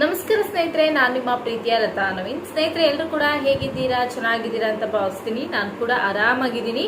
ನಮಸ್ಕಾರ ಸ್ನೇಹಿತರೆ, ನಾನು ನಿಮ್ಮ ಪ್ರೀತಿಯ ಲತಾ ನವೀನ್. ಸ್ನೇಹಿತರೆ ಎಲ್ಲರೂ ಕೂಡ ಹೇಗಿದ್ದೀರಾ? ಚೆನ್ನಾಗಿದ್ದೀರಾ ಅಂತ ಭಾವಿಸ್ತೀನಿ. ನಾನು ಕೂಡ ಆರಾಮಾಗಿದ್ದೀನಿ.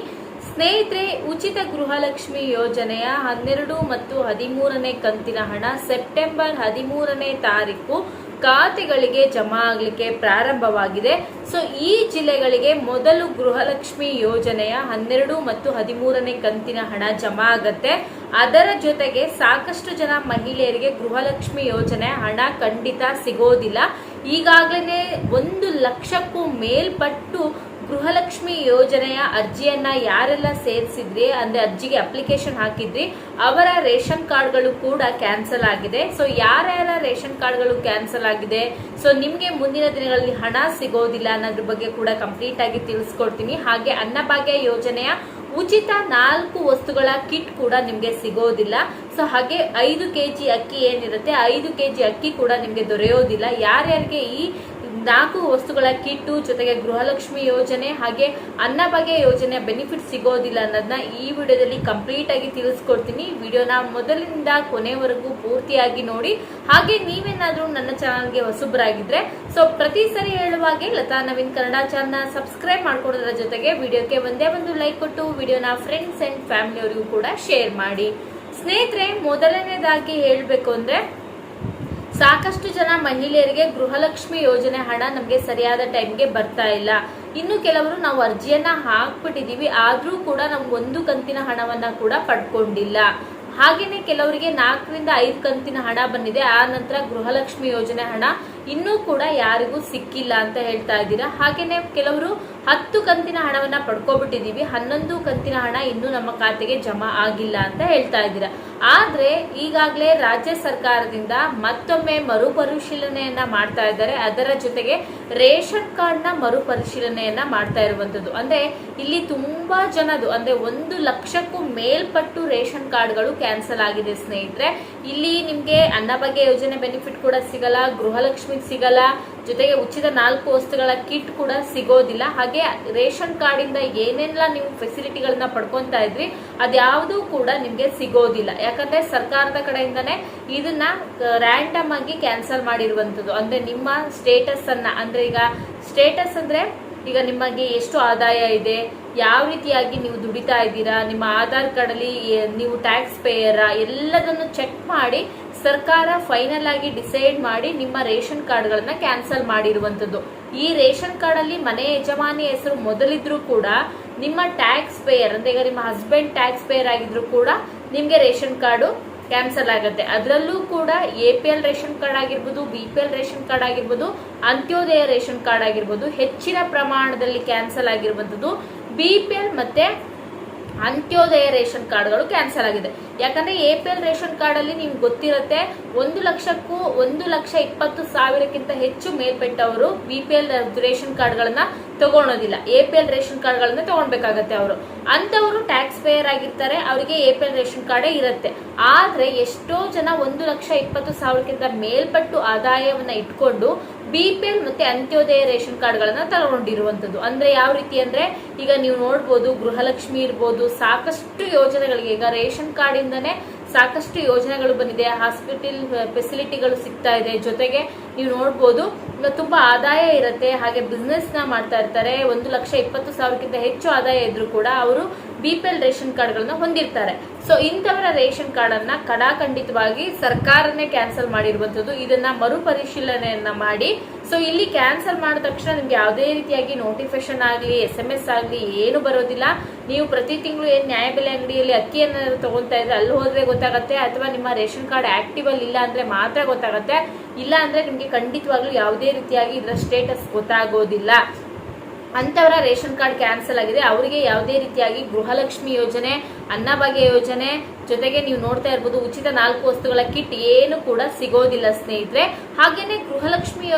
ಸ್ನೇಹಿತರೆ, ಉಚಿತ ಗೃಹಲಕ್ಷ್ಮಿ ಯೋಜನೆಯ ಹನ್ನೆರಡು ಮತ್ತು ಹದಿಮೂರನೇ ಕಂತಿನ ಹಣ ಸೆಪ್ಟೆಂಬರ್ ಹದಿಮೂರನೇ ತಾರೀಕು ಖಾತೆಗಳಿಗೆ ಜಮಾ ಆಗಲಿಕ್ಕೆ ಪ್ರಾರಂಭವಾಗಿದೆ. ಸೊ, ಈ ಜಿಲ್ಲೆಗಳಿಗೆ ಮೊದಲು ಗೃಹಲಕ್ಷ್ಮಿ ಯೋಜನೆಯ ಹನ್ನೆರಡು ಮತ್ತು ಹದಿಮೂರನೇ ಕಂತಿನ ಹಣ ಜಮಾ ಆಗತ್ತೆ. ಅದರ ಜೊತೆಗೆ ಸಾಕಷ್ಟು ಜನ ಮಹಿಳೆಯರಿಗೆ ಗೃಹಲಕ್ಷ್ಮಿ ಯೋಜನೆ ಹಣ ಖಂಡಿತ ಸಿಗೋದಿಲ್ಲ. ಈಗಾಗಲೇ ಒಂದು ಲಕ್ಷಕ್ಕೂ ಮೇಲ್ಪಟ್ಟು ಗೃಹಲಕ್ಷ್ಮಿ ಯೋಜನೆಯ ಅರ್ಜಿಯನ್ನ ಯಾರೆಲ್ಲ ಸೇರಿಸಿದ್ರಿ? ಅಂದ್ರೆ ಅರ್ಜಿಗೆ ಅಪ್ಲಿಕೇಶನ್ ಹಾಕಿದ್ರಿ. ಅವರ ರೇಷನ್ ಕಾರ್ಡ್ಗಳು ಕೂಡ ಕ್ಯಾನ್ಸಲ್ ಆಗಿದೆ. ಸೊ ಯಾರ್ಯಾರ ರೇಷನ್ ಕಾರ್ಡ್ಗಳು ಕ್ಯಾನ್ಸಲ್ ಆಗಿದೆ? ಸೊ ನಿಮ್ಗೆ ಮುಂದಿನ ದಿನಗಳಲ್ಲಿ ಹಣ ಸಿಗೋದಿಲ್ಲ ಅನ್ನೋದ್ರ ಬಗ್ಗೆ ಕೂಡ ಕಂಪ್ಲೀಟ್ ಆಗಿ ತಿಳಿಸ್ಕೊಡ್ತೀನಿ. ಹಾಗೆ ಅನ್ನಭಾಗ್ಯ ಯೋಜನೆಯ ಉಚಿತ ನಾಲ್ಕು ವಸ್ತುಗಳ ಕಿಟ್ ಕೂಡ ನಿಮ್ಗೆ ಸಿಗೋದಿಲ್ಲ. ಸೊ ಹಾಗೆ ಐದು ಕೆಜಿ ಅಕ್ಕಿ ಏನಿರುತ್ತೆ, ಐದು ಕೆಜಿ ಅಕ್ಕಿ ಕೂಡ ನಿಮ್ಗೆ ದೊರೆಯೋದಿಲ್ಲ. ಯಾರ್ಯಾರಿಗೆ ಈ ನಾಲ್ಕು ವಸ್ತುಗಳ ಕಿಟ್ಟು, ಜೊತೆಗೆ ಗೃಹಲಕ್ಷ್ಮಿ ಯೋಜನೆ ಹಾಗೆ ಅನ್ನಭಾಗ್ಯ ಯೋಜನೆ ಬೆನಿಫಿಟ್ ಸಿಗೋದಿಲ್ಲ ಅನ್ನೋದನ್ನ ಈ ವಿಡಿಯೋದಲ್ಲಿ ಕಂಪ್ಲೀಟ್ ಆಗಿ ತಿಳಿಸ್ಕೊಡ್ತೀನಿ. ವಿಡಿಯೋನ ಮೊದಲಿಂದ ಕೊನೆವರೆಗೂ ಪೂರ್ತಿಯಾಗಿ ನೋಡಿ. ಹಾಗೆ ನೀವೇನಾದರೂ ನನ್ನ ಚಾನಲ್ಗೆ ಹೊಸಬರಾಗಿದ್ರೆ ಸೊ ಪ್ರತಿ ಸರಿ ಹೇಳುವಾಗೆ ಲತಾ ನವೀನ್ ಕನ್ನಡ ಚಾನಲ್ನ ಸಬ್ಸ್ಕ್ರೈಬ್ ಮಾಡ್ಕೊಡೋದ್ರ ಜೊತೆಗೆ ವಿಡಿಯೋಕ್ಕೆ ಒಂದೇ ಒಂದು ಲೈಕ್ ಕೊಟ್ಟು ವಿಡಿಯೋನ ಫ್ರೆಂಡ್ಸ್ ಅಂಡ್ ಫ್ಯಾಮಿಲಿಯವರಿಗೂ ಕೂಡ ಶೇರ್ ಮಾಡಿ. ಸ್ನೇಹಿತರೆ, ಮೊದಲನೇದಾಗಿ ಹೇಳಬೇಕು ಅಂದ್ರೆ ಸಾಕಷ್ಟು ಜನ ಮಹಿಳೆಯರಿಗೆ ಗೃಹಲಕ್ಷ್ಮಿ ಯೋಜನೆ ಹಣ ನಮಗೆ ಸರಿಯಾದ ಟೈಮ್ಗೆ ಬರ್ತಾ ಇಲ್ಲ. ಇನ್ನು ಕೆಲವರು ನಾವು ಅರ್ಜಿಯನ್ನ ಹಾಕ್ಬಿಟ್ಟಿದೀವಿ, ಆದ್ರೂ ಕೂಡ ನಮ್ಗೆ ಒಂದು ಕಂತಿನ ಹಣವನ್ನ ಕೂಡ ಪಡ್ಕೊಂಡಿಲ್ಲ. ಹಾಗೇನೆ ಕೆಲವರಿಗೆ ನಾಲ್ಕರಿಂದ ಐದು ಕಂತಿನ ಹಣ ಬಂದಿದೆ, ಆ ನಂತರ ಗೃಹಲಕ್ಷ್ಮಿ ಯೋಜನೆ ಹಣ ಇನ್ನೂ ಕೂಡ ಯಾರಿಗೂ ಸಿಕ್ಕಿಲ್ಲ ಅಂತ ಹೇಳ್ತಾ ಇದ್ದೀರಾ? ಹಾಗೇನೆ ಕೆಲವರು ಹತ್ತು ಕಂತಿನ ಹಣವನ್ನ ಪಡ್ಕೊಬಿಟ್ಟಿದ್ದೀವಿ, ಹನ್ನೊಂದು ಕಂತಿನ ಹಣ ಇನ್ನೂ ನಮ್ಮ ಖಾತೆಗೆ ಜಮಾ ಆಗಿಲ್ಲ ಅಂತ ಹೇಳ್ತಾ ಇದ್ದೀರಾ. ಆದ್ರೆ ಈಗಾಗಲೇ ರಾಜ್ಯ ಸರ್ಕಾರದಿಂದ ಮತ್ತೊಮ್ಮೆ ಮರುಪರಿಶೀಲನೆಯನ್ನ ಮಾಡ್ತಾ ಇದ್ದಾರೆ. ಅದರ ಜೊತೆಗೆ ರೇಷನ್ ಕಾರ್ಡ್ನ ಮರುಪರಿಶೀಲನೆಯನ್ನ ಮಾಡ್ತಾ ಇರುವಂತದ್ದು ಅಂದ್ರೆ ಇಲ್ಲಿ ತುಂಬಾ ಜನದು ಅಂದ್ರೆ ಒಂದು ಲಕ್ಷಕ್ಕೂ ಮೇಲ್ಪಟ್ಟು ರೇಷನ್ ಕಾರ್ಡ್ಗಳು ಕ್ಯಾನ್ಸಲ್ ಆಗಿದೆ ಸ್ನೇಹಿತರೆ. ಇಲ್ಲಿ ನಿಮ್ಗೆ ಅನ್ನಭಾಗ್ಯ ಯೋಜನೆ ಬೆನಿಫಿಟ್ ಕೂಡ ಸಿಗಲ್ಲ, ಗೃಹಲಕ್ಷ್ಮಿ ಸಿಗಲ್ಲ ಜೊತೆಗೆ ಉಚಿತ ನಾಲ್ಕು ವಸ್ತುಗಳ ಕಿಟ್ ಕೂಡ ಸಿಗೋದಿಲ್ಲ. ಹಾಗೆ ರೇಷನ್ ಕಾರ್ಡ್ ಇಂದ ಏನೆಲ್ಲ ನೀವು ಫೆಸಿಲಿಟಿಗಳನ್ನ ಪಡ್ಕೊತಾ ಇದ್ರಿ, ಅದ್ಯಾವುದೂ ಕೂಡ ನಿಮ್ಗೆ ಸಿಗೋದಿಲ್ಲ. ಯಾಕಂದ್ರೆ ಸರ್ಕಾರದ ಕಡೆಯಿಂದನೇ ಇದನ್ನ ರ್ಯಾಂಡಮ್ ಆಗಿ ಕ್ಯಾನ್ಸಲ್ ಮಾಡಿರುವಂತದ್ದು. ಅಂದ್ರೆ ನಿಮ್ಮ ಸ್ಟೇಟಸ್ ಅನ್ನ, ಅಂದ್ರೆ ಈಗ ಸ್ಟೇಟಸ್ ಅಂದ್ರೆ ಈಗ ನಿಮಗೆ ಎಷ್ಟು ಆದಾಯ ಇದೆ, ಯಾವ ರೀತಿಯಾಗಿ ನೀವು ದುಡಿತಾ ಇದ್ದೀರಾ, ನಿಮ್ಮ ಆಧಾರ್ ಕಾರ್ಡ್ ಅಲ್ಲಿ ನೀವು ಟ್ಯಾಕ್ಸ್ ಪೇಯರ ಎಲ್ಲದನ್ನು ಚೆಕ್ ಮಾಡಿ ಸರ್ಕಾರ ಫೈನಲ್ ಆಗಿ ಡಿಸೈಡ್ ಮಾಡಿ ನಿಮ್ಮ ರೇಷನ್ ಕಾರ್ಡ್ಗಳನ್ನ ಕ್ಯಾನ್ಸಲ್ ಮಾಡಿರುವಂತದ್ದು. ಈ ರೇಷನ್ ಕಾರ್ಡ್ ಅಲ್ಲಿ ಮನೆ ಯಜಮಾನಿ ಹೆಸರು ಮೊದಲಿದ್ರು ಕೂಡ ನಿಮ್ಮ ಟ್ಯಾಕ್ಸ್ ಪೇಯರ್ ಅಂದ್ರೆ ಈಗ ನಿಮ್ಮ ಹಸ್ಬೆಂಡ್ ಟ್ಯಾಕ್ಸ್ ಪೇಯರ್ ಆಗಿದ್ರು ಕೂಡ ನಿಮ್ಗೆ ರೇಷನ್ ಕಾರ್ಡು ಕ್ಯಾನ್ಸಲ್ ಆಗುತ್ತೆ. ಅದರಲ್ಲೂ ಕೂಡ A P L ration card ಆಗಿರ್ಬೋದು B P L ration card ಆಗಿರ್ಬೋದು, ಅಂತ್ಯೋದಯ ರೇಷನ್ ಕಾರ್ಡ್ ಆಗಿರ್ಬೋದು ಹೆಚ್ಚಿನ ಪ್ರಮಾಣದಲ್ಲಿ ಕ್ಯಾನ್ಸಲ್ ಆಗಿರುವಂತದ್ದು. ಬಿ ಪಿ ಎಲ್ ಮತ್ತೆ ಅಂತ್ಯೋದಯ ರೇಷನ್ ಕಾರ್ಡ್ಗಳು ಕ್ಯಾನ್ಸಲ್ ಆಗಿದೆ. ಯಾಕಂದ್ರೆ A P L ration card ಅಲ್ಲಿ ನಿಮ್ಗೆ ಗೊತ್ತಿರುತ್ತೆ, ಒಂದು ಲಕ್ಷಕ್ಕೂ ಒಂದು ಲಕ್ಷ ಇಪ್ಪತ್ತು ಸಾವಿರಕ್ಕಿಂತ ಹೆಚ್ಚು ಮೇಲ್ಪಟ್ಟವರು ಬಿ ಪಿ ಎಲ್ ರೇಷನ್ ಕಾರ್ಡ್ಗಳನ್ನ ತಗೊಳೋದಿಲ್ಲ. ಎ ಪಿ ಎಲ್ ರೇಷನ್ ಕಾರ್ಡ್ಗಳನ್ನ ತಗೊಳ್ಬೇಕಾಗತ್ತೆ ಅವರು. ಅಂತವರು ಟ್ಯಾಕ್ಸ್ ಪೇಯರ್ ಆಗಿರ್ತಾರೆ, ಅವರಿಗೆ ಎ ಪಿ ಎಲ್ ರೇಷನ್ ಕಾರ್ಡೇ ಇರುತ್ತೆ. ಆದ್ರೆ ಎಷ್ಟೋ ಜನ ಒಂದು ಲಕ್ಷ ಇಪ್ಪತ್ತು ಸಾವಿರಕ್ಕಿಂತ ಮೇಲ್ಪಟ್ಟು ಆದಾಯವನ್ನ ಇಟ್ಕೊಂಡು ಬಿ ಮತ್ತೆ ಅಂತ್ಯೋದಯ ರೇಷನ್ ಕಾರ್ಡ್ಗಳನ್ನ ತಗೊಂಡಿರುವಂತದ್ದು ಅಂದ್ರೆ ಯಾವ ರೀತಿ ಅಂದ್ರೆ ಈಗ ನೀವು ನೋಡ್ಬೋದು ಗೃಹಲಕ್ಷ್ಮಿ ಇರ್ಬೋದು, ಸಾಕಷ್ಟು ಯೋಜನೆಗಳಿಗೆ ಈಗ ರೇಷನ್ ಕಾರ್ಡ್ ಇಂದನೇ ಸಾಕಷ್ಟು ಯೋಜನೆಗಳು ಬಂದಿದೆ. ಹಾಸ್ಪಿಟಲ್ ಫೆಸಿಲಿಟಿಗಳು ಸಿಗ್ತಾ ಇದೆ. ಜೊತೆಗೆ ನೀವು ನೋಡ್ಬೋದು ತುಂಬಾ ಆದಾಯ ಇರುತ್ತೆ. ಹಾಗೆ ಬಿಸ್ನೆಸ್ನ ಮಾಡ್ತಾ ಇರ್ತಾರೆ. ಒಂದು ಲಕ್ಷ ಇಪ್ಪತ್ತು ಸಾವಿರಕ್ಕಿಂತ ಹೆಚ್ಚು ಆದಾಯ ಇದ್ರೂ ಕೂಡ ಅವರು ಬಿ ಪಿ ಎಲ್ ರೇಷನ್ ಕಾರ್ಡ್ಗಳನ್ನ ಹೊಂದಿರ್ತಾರೆ. ಸೊ ಇಂಥವರ ರೇಷನ್ ಕಾರ್ಡ್ ಅನ್ನ ಕಡಾಖಂಡಿತವಾಗಿ ಸರ್ಕಾರನೇ ಕ್ಯಾನ್ಸಲ್ ಮಾಡಿರುವಂತದ್ದು ಇದನ್ನ ಮರುಪರಿಶೀಲನೆಯನ್ನ ಮಾಡಿ. ಸೊ ಇಲ್ಲಿ ಕ್ಯಾನ್ಸಲ್ ಮಾಡಿದ ತಕ್ಷಣ ನಿಮ್ಗೆ ಯಾವುದೇ ರೀತಿಯಾಗಿ ನೋಟಿಫಿಕೇಶನ್ ಆಗಲಿ ಎಸ್ ಎಂ ಎಸ್ ಆಗಲಿ ಏನು ಬರೋದಿಲ್ಲ. ನೀವು ಪ್ರತಿ ತಿಂಗಳು ಏನ್ ನ್ಯಾಯಬೆಲೆ ಅಂಗಡಿಯಲ್ಲಿ ಅಕ್ಕಿಯನ್ನು ತಗೊಳ್ತಾ ಇದ್ರೆ ಅಲ್ಲಿ ಹೋದ್ರೆ ಗೊತ್ತಾಗತ್ತೆ. ಅಥವಾ ನಿಮ್ಮ ರೇಷನ್ ಕಾರ್ಡ್ ಆಕ್ಟಿವ್ ಅಲ್ಲಿ ಇಲ್ಲ ಅಂದ್ರೆ ಮಾತ್ರ ಗೊತ್ತಾಗತ್ತೆ. ಇಲ್ಲ ಅಂದ್ರೆ ನಿಮ್ಗೆ ಖಂಡಿತವಾಗ್ಲೂ ಯಾವುದೇ ರೀತಿಯಾಗಿ ಇದರ ಸ್ಟೇಟಸ್ ಗೊತ್ತಾಗೋದಿಲ್ಲ. ಅಂತವರ ರೇಷನ್ ಕಾರ್ಡ್ ಕ್ಯಾನ್ಸಲ್ ಆಗಿದೆ. ಅವರಿಗೆ ಯಾವುದೇ ರೀತಿಯಾಗಿ ಗೃಹಲಕ್ಷ್ಮಿ ಯೋಜನೆ, ಅನ್ನಭಾಗ್ಯ ಯೋಜನೆ ಜೊತೆಗೆ ನೀವು ನೋಡ್ತಾ ಇರ್ಬೋದು ಉಚಿತ ನಾಲ್ಕು ವಸ್ತುಗಳ ಕಿಟ್ ಏನು ಕೂಡ ಸಿಗೋದಿಲ್ಲ ಸ್ನೇಹಿತರೆ. ಹಾಗೇನೆ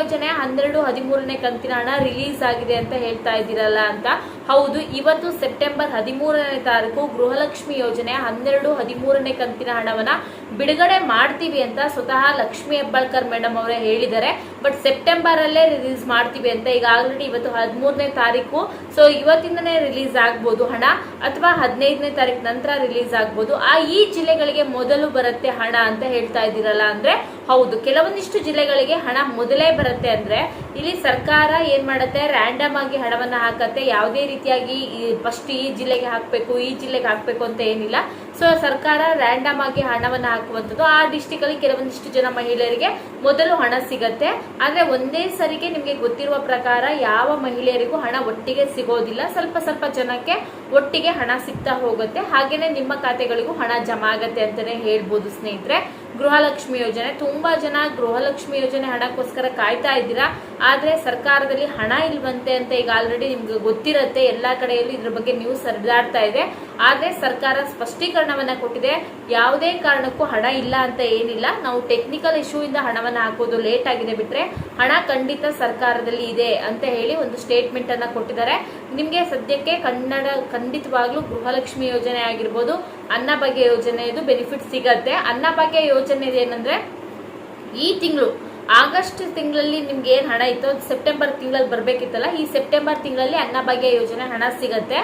ಯೋಜನೆ ಹನ್ನೆರಡು ಹದಿಮೂರನೇ ಕಂತಿನ ಹಣ ರಿಲೀಸ್ ಆಗಿದೆ ಅಂತ ಹೇಳ್ತಾ ಇದ್ದೀರಲ್ಲ ಅಂತ. ಹೌದು, ಇವತ್ತು ಸೆಪ್ಟೆಂಬರ್ ಹದಿಮೂರನೇ ತಾರೀಕು ಗೃಹಲಕ್ಷ್ಮಿ ಯೋಜನೆ ಹನ್ನೆರಡು ಹದಿಮೂರನೇ ಕಂತಿನ ಹಣವನ್ನ ಬಿಡುಗಡೆ ಮಾಡ್ತೀವಿ ಅಂತ ಸ್ವತಃ ಲಕ್ಷ್ಮಿ ಹೆಬ್ಬಾಳ್ಕರ್ ಮೇಡಮ್ ಅವರೇ ಹೇಳಿದ್ದಾರೆ. ಬಟ್ ಸೆಪ್ಟೆಂಬರ್ ಅಲ್ಲೇ ರಿಲೀಸ್ ಮಾಡ್ತೀವಿ ಅಂತ ಈಗ ಆಲ್ರೆಡಿ ಇವತ್ತು ಹದಿಮೂರನೇ ತಾರೀಕು. ಸೊ ಇವತ್ತಿಂದನೇ ರಿಲೀಸ್ ಆಗ್ಬೋದು ಹಣ ಅಥವಾ ಹದಿನೈದನೇ ತಾರೀಕು ನಂತರ ರಿಲೀಸ್ ಆಗ್ಬೋದು. ಆ ಈ ಜಿಲ್ಲೆಗಳಿಗೆ ಮೊದಲು ಬರುತ್ತೆ ಹಣ ಅಂತ ಹೇಳ್ತಾ ಇದ್ದೀರಲ್ಲ ಅಂದ್ರೆ ಹೌದು, ಕೆಲವೊಂದಿಷ್ಟು ಜಿಲ್ಲೆಗಳಿಗೆ ಹಣ ಮೊದಲೇ ಬರುತ್ತೆ ಅಂದ್ರೆ ಇಲ್ಲಿ ಸರ್ಕಾರ ಏನ್ ಮಾಡುತ್ತೆ? ರ್ಯಾಂಡಮ್ ಆಗಿ ಹಣವನ್ನ ಹಾಕತ್ತೆ. ಯಾವುದೇ ರೀತಿಯಾಗಿ ಫಸ್ಟ್ ಈ ಜಿಲ್ಲೆಗೆ ಹಾಕ್ಬೇಕು, ಈ ಜಿಲ್ಲೆಗೆ ಹಾಕ್ಬೇಕು ಅಂತ ಏನಿಲ್ಲ. ಸೊ ಸರ್ಕಾರ ರ್ಯಾಂಡಮ್ ಆಗಿ ಹಣವನ್ನ ಹಾಕುವಂಥದ್ದು. ಆ ಡಿಸ್ಟಿಕ್ ಅಲ್ಲಿ ಕೆಲವೊಂದಿಷ್ಟು ಜನ ಮಹಿಳೆಯರಿಗೆ ಮೊದಲು ಹಣ ಸಿಗತ್ತೆ. ಆದ್ರೆ ಒಂದೇ ಸರಿಗೆ ನಿಮ್ಗೆ ಗೊತ್ತಿರುವ ಪ್ರಕಾರ ಯಾವ ಮಹಿಳೆಯರಿಗೂ ಹಣ ಒಟ್ಟಿಗೆ ಸಿಗೋದಿಲ್ಲ. ಸ್ವಲ್ಪ ಸ್ವಲ್ಪ ಜನಕ್ಕೆ ಒಟ್ಟಿಗೆ ಹಣ ಸಿಗ್ತಾ ಹೋಗುತ್ತೆ. ಹಾಗೇನೆ ನಿಮ್ಮ ಖಾತೆಗಳಿಗೂ ಹಣ ಜಮಾ ಆಗತ್ತೆ ಅಂತಾನೆ ಹೇಳ್ಬೋದು ಸ್ನೇಹಿತರೆ. ಗೃಹಲಕ್ಷ್ಮಿ ಯೋಜನೆ. ತುಂಬಾ ಜನ ಗೃಹಲಕ್ಷ್ಮಿ ಯೋಜನೆ ಹಣಕ್ಕೋಸ್ಕರ ಕಾಯ್ತಾ ಇದ್ದೀರಾ? ಆದ್ರೆ ಸರ್ಕಾರದಲ್ಲಿ ಹಣ ಇಲ್ವಂತೆ ಅಂತ ಈಗ ಆಲ್ರೆಡಿ ನಿಮ್ಗೆ ಗೊತ್ತಿರತ್ತೆ. ಎಲ್ಲಾ ಕಡೆಯಲ್ಲೂ ಇದ್ರ ಬಗ್ಗೆ ನ್ಯೂಸ್ ಹರಿದಾಡ್ತಾ ಇದೆ. ಆದ್ರೆ ಸರ್ಕಾರ ಸ್ಪಷ್ಟೀಕರಣವನ್ನ ಕೊಟ್ಟಿದೆ. ಯಾವುದೇ ಕಾರಣಕ್ಕೂ ಹಣ ಇಲ್ಲ ಅಂತ ಏನಿಲ್ಲ. ನಾವು ಟೆಕ್ನಿಕಲ್ ಇಶ್ಯೂ ಇಂದ ಹಣವನ್ನ ಹಾಕೋದು ಲೇಟ್ ಆಗಿದೆ ಬಿಟ್ರೆ ಹಣ ಖಂಡಿತ ಸರ್ಕಾರದಲ್ಲಿ ಇದೆ ಅಂತ ಹೇಳಿ ಒಂದು ಸ್ಟೇಟ್ಮೆಂಟ್ ಅನ್ನ ಕೊಟ್ಟಿದ್ದಾರೆ. ನಿಮ್ಗೆ ಸದ್ಯಕ್ಕೆ ಕನ್ನಡ ಖಂಡಿತವಾಗ್ಲೂ ಗೃಹಲಕ್ಷ್ಮಿ ಯೋಜನೆ ಆಗಿರ್ಬೋದು ಅನ್ನಭಾಗ್ಯ ಯೋಜನೆದು ಬೆನಿಫಿಟ್ ಸಿಗತ್ತೆ. ಅನ್ನಭಾಗ್ಯ ಯೋಜನೆ ಏನಂದ್ರೆ ಈ ತಿಂಗಳು, ಆಗಸ್ಟ್ ತಿಂಗಳಲ್ಲಿ ನಿಮ್ಗೆ ಏನ್ ಹಣ ಇತ್ತು ಸೆಪ್ಟೆಂಬರ್ ತಿಂಗಳಲ್ಲಿ ಬರ್ಬೇಕಿತ್ತಲ್ಲ, ಈ ಸೆಪ್ಟೆಂಬರ್ ತಿಂಗಳಲ್ಲಿ ಅನ್ನಭಾಗ್ಯ ಯೋಜನೆ ಹಣ ಸಿಗತ್ತೆ.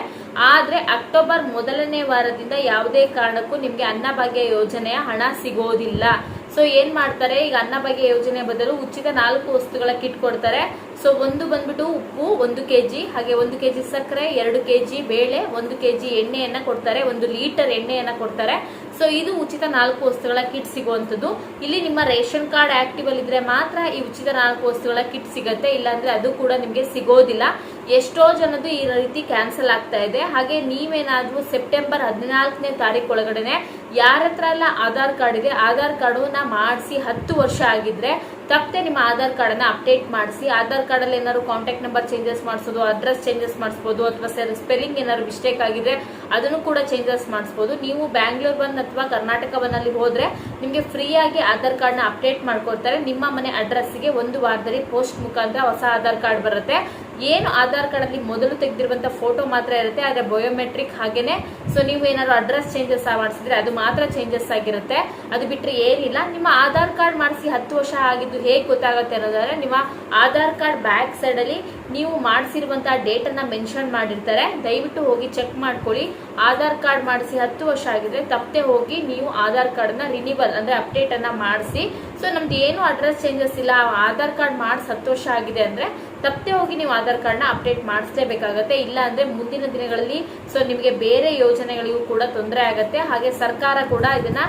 ಆದ್ರೆ ಅಕ್ಟೋಬರ್ ಮೊದಲನೇ ವಾರದಿಂದ ಯಾವುದೇ ಕಾರಣಕ್ಕೂ ನಿಮ್ಗೆ ಅನ್ನಭಾಗ್ಯ ಯೋಜನೆಯ ಹಣ ಸಿಗೋದಿಲ್ಲ. ಸೊ ಏನ್ ಮಾಡ್ತಾರೆ? ಈಗ ಅನ್ನಭಾಗ್ಯ ಯೋಜನೆ ಬದಲು ಉಚಿತ ನಾಲ್ಕು ವಸ್ತುಗಳ ಕಿಟ್ ಕೊಡ್ತಾರೆ. ಸೊ ಒಂದು ಬಂದ್ಬಿಟ್ಟು ಉಪ್ಪು ಒಂದು ಕೆಜಿ, ಹಾಗೆ ಒಂದು ಕೆಜಿ ಸಕ್ಕರೆ, ಎರಡು ಕೆಜಿ ಬೇಳೆ, ಒಂದು ಕೆಜಿ ಎಣ್ಣೆಯನ್ನ ಕೊಡ್ತಾರೆ. ಒಂದು ಲೀಟರ್ ಎಣ್ಣೆಯನ್ನ ಕೊಡ್ತಾರೆ. ಸೊ ಇದು ಉಚಿತ ನಾಲ್ಕು ವಸ್ತುಗಳ ಕಿಟ್ ಸಿಗುವಂತದ್ದು ಇಲ್ಲಿ ನಿಮ್ಮ ರೇಷನ್ ಕಾರ್ಡ್ ಆಕ್ಟಿವ್ ಅಲ್ಲಿ ಇದ್ರೆ ಮಾತ್ರ ಈ ಉಚಿತ ನಾಲ್ಕು ವಸ್ತುಗಳ ಕಿಟ್ ಸಿಗತ್ತೆ. ಇಲ್ಲಾಂದ್ರೆ ಅದು ಕೂಡ ನಿಮ್ಗೆ ಸಿಗೋದಿಲ್ಲ. ಎಷ್ಟೋ ಜನದ್ದು ಈ ರೀತಿ ಕ್ಯಾನ್ಸಲ್ ಆಗ್ತಾ ಇದೆ. ಹಾಗೆ ನೀವೇನಾದ್ರೂ ಸೆಪ್ಟೆಂಬರ್ ಹದಿನಾಲ್ಕನೇ ತಾರೀಕು ಒಳಗಡೆನೆ ಯಾರ ಹತ್ರ ಎಲ್ಲ ಆಧಾರ್ ಕಾರ್ಡ್ ಇದೆ, ಆಧಾರ್ ಕಾರ್ಡನ್ನ ಮಾಡಿಸಿ ಹತ್ತು ವರ್ಷ ಆಗಿದ್ರೆ ತಪ್ಪದೆ ನಿಮ್ಮ ಆಧಾರ್ ಕಾರ್ಡನ್ನ ಅಪ್ಡೇಟ್ ಮಾಡಿಸಿ, ಆಧಾರ್ ಕಾರ್ಡಲ್ಲಿ ಏನಾದ್ರು ಕಾಂಟ್ಯಾಕ್ಟ್ ನಂಬರ್ ಚೇಂಜಸ್ ಮಾಡಿಸೋದು ಅಡ್ರೆಸ್ ಚೇಂಜಸ್ ಮಾಡಿಸ್ಬೋದು ಅಥವಾ ಸ್ಪೆಲ್ಲಿಂಗ್ ಏನಾದ್ರು ಮಿಸ್ಟೇಕ್ ಆಗಿದೆ ಅದನ್ನು ಕೂಡ ಚೇಂಜಸ್ ಮಾಡಿಸ್ಬೋದು ನೀವು ಬ್ಯಾಂಗ್ಳೂರ್ ಬಂದ್ ಅಥವಾ ಕರ್ನಾಟಕ ಬಂದಲ್ಲಿ ಹೋದ್ರೆ ನಿಮಗೆ ಫ್ರೀ ಆಗಿ ಆಧಾರ್ ಕಾರ್ಡ್ನ ಅಪ್ಡೇಟ್ ಮಾಡ್ಕೊಡ್ತಾರೆ. ನಿಮ್ಮ ಮನೆ ಅಡ್ರೆಸ್ಗೆ ಒಂದು ವಾರದಲ್ಲಿ ಪೋಸ್ಟ್ ಮುಖಾಂತರ ಹೊಸ ಆಧಾರ್ ಕಾರ್ಡ್ ಬರುತ್ತೆ. ಏನು ಆಧಾರ್ ಕಾರ್ಡ್ ಅಲ್ಲಿ ಮೊದಲು ತೆಗೆದಿರುವಂತ ಫೋಟೋ ಮಾತ್ರ ಇರುತ್ತೆ. ಆದ್ರೆ ಬಯೋಮೆಟ್ರಿಕ್ ಹಾಗೇನೆ. ಸೊ ನೀವು ಏನಾದ್ರು ಅಡ್ರೆಸ್ ಚೇಂಜಸ್ ಮಾಡಿಸಿದ್ರೆ ಅದು ಮಾತ್ರ ಚೇಂಜಸ್ ಆಗಿರುತ್ತೆ. ಅದು ಬಿಟ್ರೆ ಏನಿಲ್ಲ. ನಿಮ್ಮ ಆಧಾರ್ ಕಾರ್ಡ್ ಮಾಡಿಸಿ ಹತ್ತು ವರ್ಷ ಆಗಿದ್ದು ಹೇಗೆ ಗೊತ್ತಾಗುತ್ತೆ ಅನ್ನೋದಾದ್ರೆ, ನಿಮ್ಮ ಆಧಾರ್ ಕಾರ್ಡ್ ಬ್ಯಾಕ್ ಸೈಡ್ ಅಲ್ಲಿ ನೀವು ಮಾಡಿಸಿರುವಂತಹ ಡೇಟ್ ಅನ್ನ ಮೆನ್ಷನ್ ಮಾಡಿರ್ತಾರೆ. ದಯವಿಟ್ಟು ಹೋಗಿ ಚೆಕ್ ಮಾಡ್ಕೊಳ್ಳಿ. ಆಧಾರ್ ಕಾರ್ಡ್ ಮಾಡಿಸಿ ಹತ್ತು ವರ್ಷ ಆಗಿದ್ರೆ ತಪ್ಪದೆ ಹೋಗಿ ನೀವು ಆಧಾರ್ ಕಾರ್ಡ್ನ ರಿನಿವಲ್ ಅಂದ್ರೆ ಅಪ್ಡೇಟ್ ಅನ್ನ ಮಾಡಿಸಿ. ಸೊ ನಮ್ದು ಏನು ಅಡ್ರೆಸ್ ಚೇಂಜಸ್ ಇಲ್ಲ. ಆಧಾರ್ ಕಾರ್ಡ್ ಮಾಡಿಸಿ ಹತ್ತು ವರ್ಷ ಆಗಿದೆ ಅಂದ್ರೆ ತಪ್ಪದೆ ಹೋಗಿ ನೀವು ಆಧಾರ್ ಕಾರ್ಡ್ನ ಅಪ್ಡೇಟ್ ಮಾಡಿಸ್ಲೇಬೇಕಾಗತ್ತೆ. ಇಲ್ಲ ಅಂದ್ರೆ ಮುಂದಿನ ದಿನಗಳಲ್ಲಿ ಸೊ ನಿಮಗೆ ಬೇರೆ ಯೋಜನೆಗಳಿಗೂ ಕೂಡ ತೊಂದರೆ ಆಗತ್ತೆ. ಹಾಗೆ ಸರ್ಕಾರ ಕೂಡ ಇದನ್ನ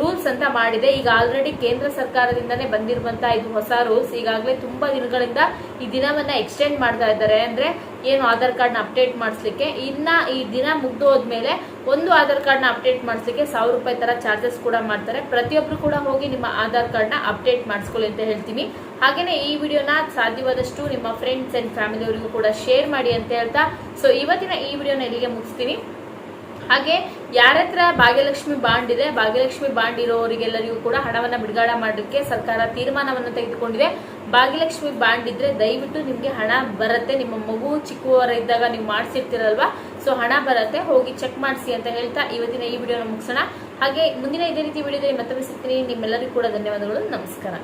ರೂಲ್ಸ್ ಅಂತ ಮಾಡಿದೆ. ಈಗ ಆಲ್ರೆಡಿ ಕೇಂದ್ರ ಸರ್ಕಾರದಿಂದನೇ ಬಂದಿರುವಂತಹ ಇದು ಹೊಸ ರೂಲ್ಸ್ ಈಗಾಗಲೇ ತುಂಬಾ ದಿನಗಳಿಂದ ಈ ದಿನವನ್ನ ಎಕ್ಸ್ಟೆಂಡ್ ಮಾಡ್ತಾ ಇದ್ದಾರೆ. ಅಂದ್ರೆ ಏನು ಆಧಾರ್ ಕಾರ್ಡ್ನ ಅಪ್ಡೇಟ್ ಮಾಡಿಸ್ಲಿಕ್ಕೆ. ಇನ್ನ ಈ ದಿನ ಮುಗ್ದು ಹೋದ್ಮೇಲೆ ಒಂದು ಆಧಾರ್ ಕಾರ್ಡ್ನ ಅಪ್ಡೇಟ್ ಮಾಡಿಸ್ಲಿಕ್ಕೆ ಸಾವಿರ ರೂಪಾಯಿ ತರ ಚಾರ್ಜಸ್ ಕೂಡ ಮಾಡ್ತಾರೆ. ಪ್ರತಿಯೊಬ್ರು ಕೂಡ ಹೋಗಿ ನಿಮ್ಮ ಆಧಾರ್ ಕಾರ್ಡ್ನ ಅಪ್ಡೇಟ್ ಮಾಡಿಸ್ಕೊಳ್ಳಿ ಅಂತ ಹೇಳ್ತೀನಿ. ಹಾಗೇನೆ ಈ ವಿಡಿಯೋನ ಸಾಧ್ಯವಾದಷ್ಟು ನಿಮ್ಮ ಫ್ರೆಂಡ್ಸ್ ಅಂಡ್ ಫ್ಯಾಮಿಲಿ ಅವರಿಗೂ ಕೂಡ ಶೇರ್ ಮಾಡಿ ಅಂತ ಹೇಳ್ತಾ. ಸೊ ಇವತ್ತಿನ ಈ ವಿಡಿಯೋನ ಇಲ್ಲಿಗೆ ಮುಗಿಸ್ತೀನಿ. ಹಾಗೆ ಯಾರತ್ರ ಭಾಗ್ಯಲಕ್ಷ್ಮಿ ಬಾಂಡ್ ಇದೆ, ಭಾಗ್ಯಲಕ್ಷ್ಮಿ ಬಾಂಡ್ ಇರೋರಿಗೆಲ್ಲರಿಗೂ ಕೂಡ ಹಣವನ್ನ ಬಿಡುಗಡೆ ಮಾಡೋಕ್ಕೆ ಸರ್ಕಾರ ತೀರ್ಮಾನವನ್ನು ತೆಗೆದುಕೊಂಡಿದೆ. ಭಾಗ್ಯಲಕ್ಷ್ಮಿ ಬಾಂಡ್ ಇದ್ರೆ ದಯವಿಟ್ಟು ನಿಮ್ಗೆ ಹಣ ಬರುತ್ತೆ. ನಿಮ್ಮ ಮಗು ಚಿಕ್ಕವರ ಇದ್ದಾಗ ನೀವು ಮಾಡಿಸಿರ್ತೀರಲ್ವಾ? ಸೊ ಹಣ ಬರುತ್ತೆ. ಹೋಗಿ ಚೆಕ್ ಮಾಡಿಸಿ ಅಂತ ಹೇಳ್ತಾ ಇವತ್ತಿನ ಈ ವಿಡಿಯೋನ ಮುಗಿಸೋಣ. ಹಾಗೆ ಮುಂದಿನ ಇದೇ ರೀತಿ ವಿಡಿಯೋದಲ್ಲಿ ಮತ್ತೊಮ್ಮೆ ಸಿಗ್ತೀನಿ. ನಿಮ್ಮೆಲ್ಲರಿಗೂ ಕೂಡ ಧನ್ಯವಾದಗಳು. ನಮಸ್ಕಾರ.